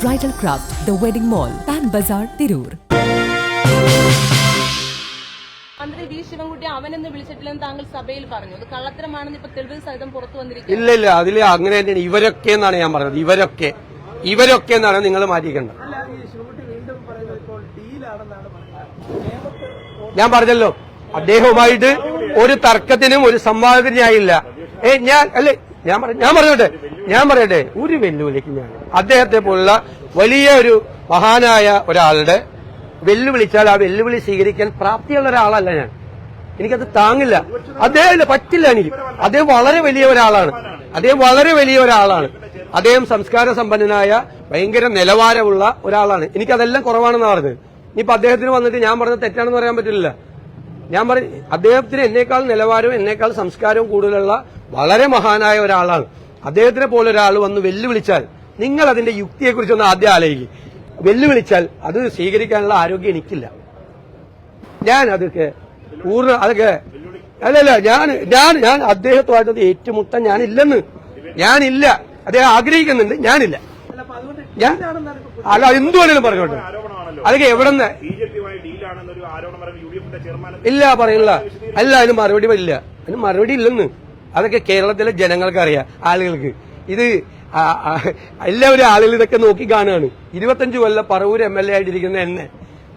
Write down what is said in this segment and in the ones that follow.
Bridal craft the wedding mall Pan Bazaar Tirur മന്ത്രി V Sivankutty അവനെന്ന് വിളിച്ചിട്ടില്ലെന്ന് താങ്കൾ സഭയിൽ പറഞ്ഞു. അത് കള്ളത്തരമാണെന്ന് ഇപ്പൊ തെളിവ് സഹിതം പുറത്തു വന്നിരിക്കുന്നു ഇല്ല ഇല്ല. അതിൽ അങ്ങനെ തന്നെയാണ്. ഇവരൊക്കെ എന്നാണ് ഞാൻ പറഞ്ഞത്. ഇവരൊക്കെ. ഇവരൊക്കെ എന്നാണ് നിങ്ങൾ മാറ്റിക്കേണ്ടത് ഞാൻ പറഞ്ഞല്ലോ. അദ്ദേഹവുമായിട്ട് ഒരു തർക്കത്തിനും ഒരു സംവാദത്തിനും ഞാനില്ല ഏ ഞാൻ അല്ലേ? ഞാൻ പറഞ്ഞോട്ടെ. ഞാൻ പറയട്ടെ ഒരു വെല്ലുവിളിക്ക് ഞാൻ അദ്ദേഹത്തെ പോലുള്ള വലിയ ഒരു മഹാനായ ഒരാളുടെ വെല്ലുവിളിച്ചാൽ ആ വെല്ലുവിളി സ്വീകരിക്കാൻ പ്രാപ്തിയുള്ള ഒരാളല്ല ഞാൻ. എനിക്കത് താങ്ങില്ല. അദ്ദേഹം പറ്റില്ല എനിക്ക്. അദ്ദേഹം വളരെ വലിയ ഒരാളാണ്. അദ്ദേഹം വളരെ വലിയ ഒരാളാണ്. അദ്ദേഹം സംസ്കാര സമ്പന്നനായ ഭയങ്കര നിലവാരമുള്ള ഒരാളാണ്. എനിക്കതെല്ലാം കുറവാണെന്ന് പറഞ്ഞത് ഇനിയിപ്പോ അദ്ദേഹത്തിന് വന്നിട്ട് ഞാൻ പറഞ്ഞത് തെറ്റാണെന്ന് പറയാൻ പറ്റില്ല ഞാൻ പറ അദ്ദേഹത്തിന് എന്നേക്കാൾ നിലവാരവും എന്നേക്കാൾ സംസ്കാരവും കൂടുതലുള്ള വളരെ മഹാനായ ഒരാളാണ്. അദ്ദേഹത്തിനെ പോലെ ഒരാൾ വന്ന് വെല്ലുവിളിച്ചാൽ നിങ്ങൾ അതിന്റെ യുക്തിയെക്കുറിച്ചൊന്ന് ആദ്യം ആലോചിക്കും. വെല്ലുവിളിച്ചാൽ അത് സ്വീകരിക്കാനുള്ള ആരോഗ്യം എനിക്കില്ല. ഞാൻ അതൊക്കെ പൂർണ അതൊക്കെ അല്ലല്ല ഞാൻ ഞാൻ ഞാൻ അദ്ദേഹത്തുമായിട്ട് ഏറ്റുമുട്ടാൻ ഞാനില്ലെന്ന്. ഞാനില്ല. അദ്ദേഹം ആഗ്രഹിക്കുന്നുണ്ട്. ഞാനില്ല. ഞാൻ അല്ല എന്ത് വേണേലും പറഞ്ഞോട്ടെ. അതൊക്കെ എവിടെ നിന്ന് ബി ജെ പിയുമായി ഡീലാണെന്നൊരു ആരോപണം പറയുന്നത് യു ഡി എഫിന്റെ ചെയർമാൻ ഇല്ല പറയില്ല അല്ല അതിന് മറുപടി ഇല്ല അതിന് മറുപടി ഇല്ലെന്ന്. അതൊക്കെ കേരളത്തിലെ ജനങ്ങൾക്ക് അറിയാം ആളുകൾക്ക്. ഇത് എല്ലാവരും ആളുകൾ ഇതൊക്കെ നോക്കി കാണുകയാണ്. ഇരുപത്തഞ്ച് കൊല്ലം പറവൂർ എം എൽ എ ആയിട്ടിരിക്കുന്ന എന്നെ.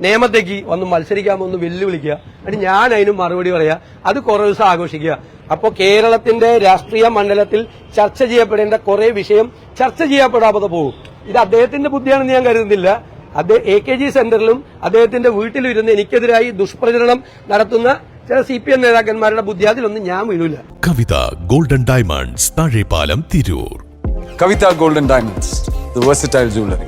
നിയമത്തേക്ക് വന്ന് മത്സരിക്കാൻ ഒന്ന് വെല്ലുവിളിക്കുക. എന്നിട്ട് ഞാൻ അതിന് മറുപടി പറയാ. അത് കുറെ ദിവസം ആഘോഷിക്കുക. അപ്പോൾ കേരളത്തിന്റെ രാഷ്ട്രീയ മണ്ഡലത്തിൽ ചർച്ച ചെയ്യപ്പെടേണ്ട കുറേ വിഷയം ചർച്ച ചെയ്യപ്പെടാതെ പോകും. ഇത് അദ്ദേഹത്തിന്റെ ബുദ്ധിയാണെന്ന് ഞാൻ കരുതുന്നില്ല. അദ്ദേഹം എ കെ ജി സെന്ററിലും അദ്ദേഹത്തിന്റെ വീട്ടിലും ഇരുന്ന് എനിക്കെതിരായി ദുഷ്പ്രചരണം നടത്തുന്ന ചില സി പി എം നേതാക്കന്മാരുടെ ബുദ്ധി അതിലൊന്നും ഞാൻ വീഴൂല Kavitha golden diamonds Thazhepalam Tirur Kavitha golden diamonds jewelry.